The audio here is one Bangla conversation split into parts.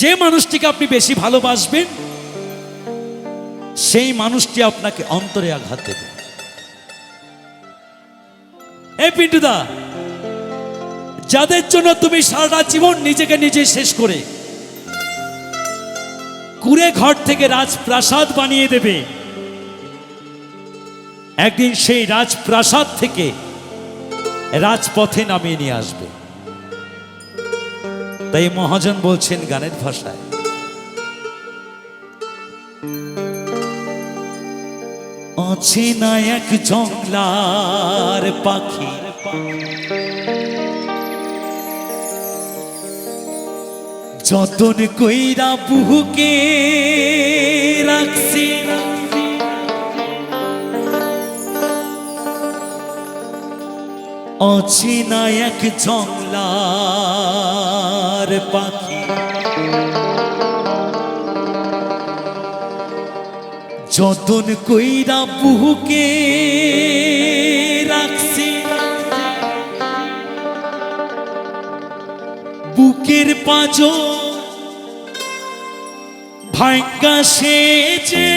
যে মানুষটিকে আপনি বেশি ভালোবাসবেন, সেই মানুষটি আপনাকে অন্তরে আঘাত দেবে। এই পিন্টুদা, যাদের জন্য তুমি সারাটা জীবন নিজেকে নিজে শেষ করে কুড়ে ঘর থেকে রাজপ্রাসাদ বানিয়ে দেবে, একদিন সেই রাজপ্রাসাদ থেকে রাজপথে নামিয়ে নিয়ে আসবে। তাই মহাজন বলছেন গানের ভাষায়। অচেনা এক জংলার পাখি। যতন কইরা বুহুকে রাখছি অচেনা এক জংলার পাখি। যতন কইরা বুহুকে রাখছি বুকের পাঁজো ভাঙ্গা সেজে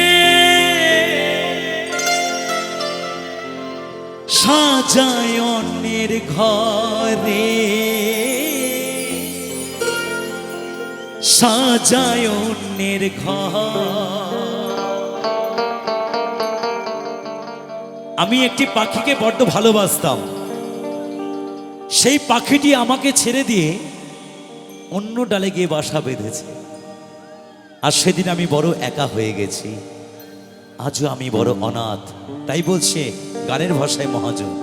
সাজায় অন্যের ঘরে। সাজায় অন্যের আমি একটি পাখিকে বড্ড ভালোবাসতাম। সেই পাখিটি আমাকে ছেড়ে দিয়ে অন্য ডালে গিয়ে বাসা বেঁধেছে। আর সেদিন আমি বড় একা হয়ে গেছি। আজও আমি বড় অনাথ। তাই বলছে গানের ভাষায় মহাজন।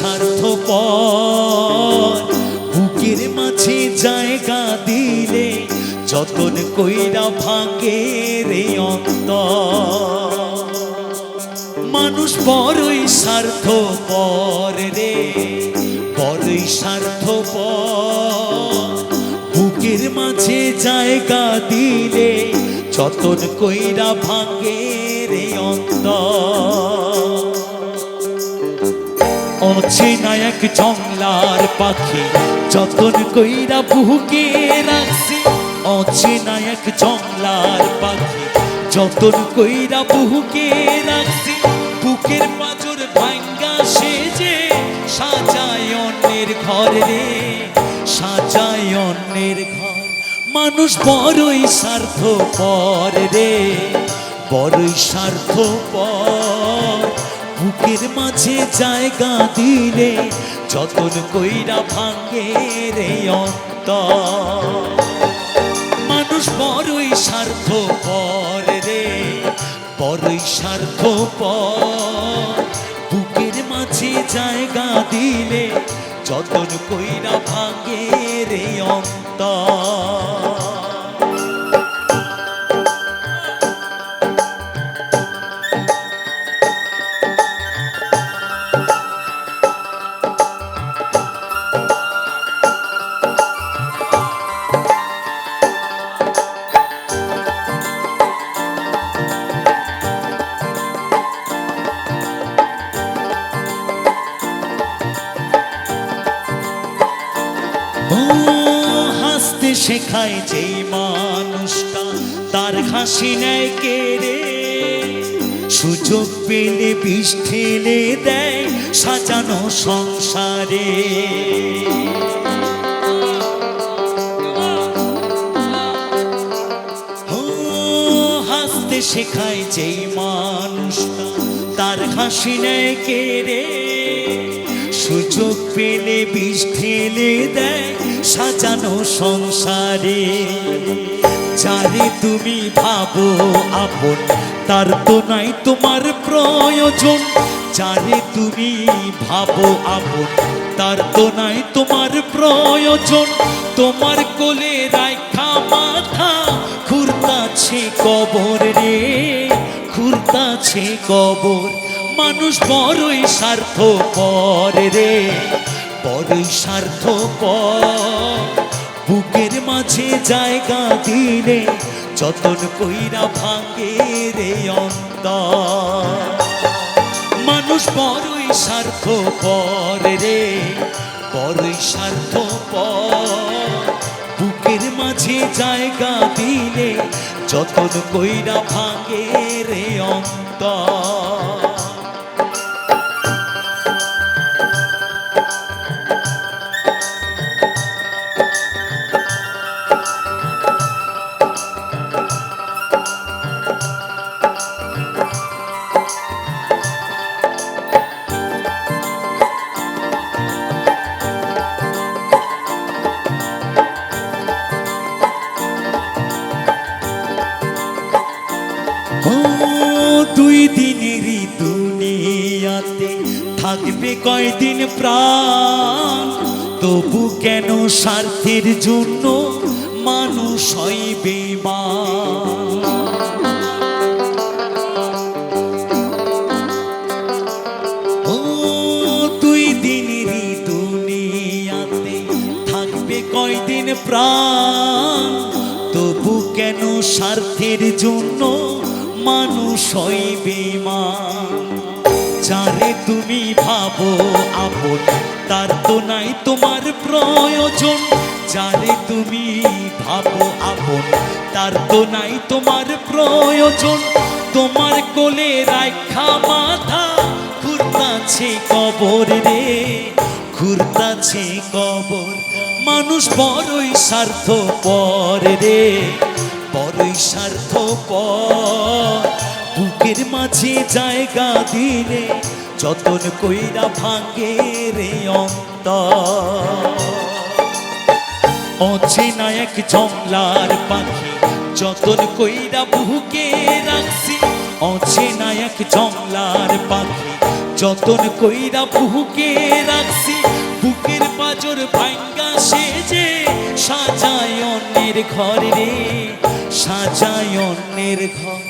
স্বার্থ বুকের মাঝে জায়গা দিলে যতন কইরা ভাঙে রে অন্ত মানুষ বড়ই স্বার্থ পরে রে, বড়ই স্বার্থ বুকের মাঝে জায়গা দিলে যতন কইরা ভাঙে রে অন্ত অচেনা এক জংলার পাখি। যতন কইরা বুকে রাখছি, অচেনা এক জংলার পাখি। যতন কইরা বুকে রাখছি, বুকের পাজর ভাঙ্গা সেজে সাজায় অন্যের ঘর রে, সাজায় অন্যের ঘর। মানুষ বড়ই স্বার্থ পর রে, বড়ই স্বার্থ পর বুকের মাঝে জায়গা দিলে যতন কইরা ভাঙ্গে রে অন্ত মানুষ বড়ই স্বার্থ পর রে, বড়ই স্বার্থ পর বুকের মাঝে জায়গা দিলে যতন কইরা ভাঙ্গে রে অন্ত শেখায় যেই মানুষটা, তার হাসি নেয় কে রে? সুযোগ পেলে বিষ ঠেলে দেয়, সাজানো সংসারে। হাসতে শেখায় যেই মানুষটা, তার হাসি নেয় কে রে? সুযোগ পেলে বিষ ঠেলে দেয় সাজানো সংসারে। যারে তুমি ভাবো আপন, তার তো নাই তোমার প্রয়োজন। যারে তুমি ভাবো আপন, তার তো নাই তোমার প্রয়োজন। তোমার কোলে রাখা মাথা খুরতাছে কবর রে। খুরতাছে কবর, মানুষ বড়ই স্বার্থ পর রে। বড়ই স্বার্থ বুকের মাঝে জায়গা দিলে যতন কইরা ভাঙে রে অন্ত মানুষ বড়ই স্বার্থ পর রে, বড়ই স্বার্থ বুকের মাঝে জায়গা দিলে যতন কইরা ভাঙে রে অন্তর। থাকবে কয়দিন প্রাণ? তবু কেন স্বার্থের জন্য মানুষ হয় ও দুই থাকবে কয়দিন প্রাণ? তবু কেন স্বার্থের জন্য মানুষ হয় বেমান যারে তুমি ভাবো আপন। তার তো নাই তোমার প্রয়োজন যারে তুমি ভাবো আপন। তার তো নাই তোমার প্রয়োজন, তোমার কোলে রাখা মাথা ঘুরতাছে কবর রে ঘুরতাছে কবর। মানুষ বড়ই স্বার্থ পর রে, বড়ই স্বার্থ পর বুকের মাঝে জায়গা দিলে যতন কইরা ভাঙে রে অন্তর। অচেনা এক জংলার পাখি যতন কইরা বুকে রাখছি। অচেনা এক জংলার পাখি যতন কইরা বুকে রাখছি। বুকের পাজর ভাঙ্গা সেজে সাজায় অন্যের ঘর সাজায় অন্যের ঘর।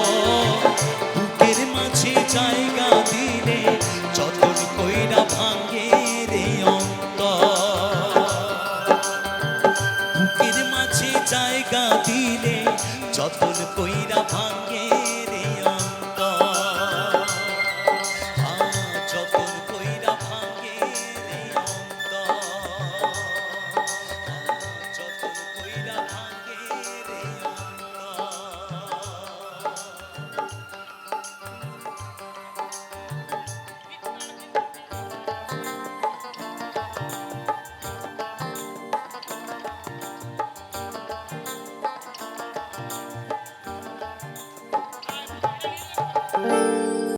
আপন কইরা ভাঙে।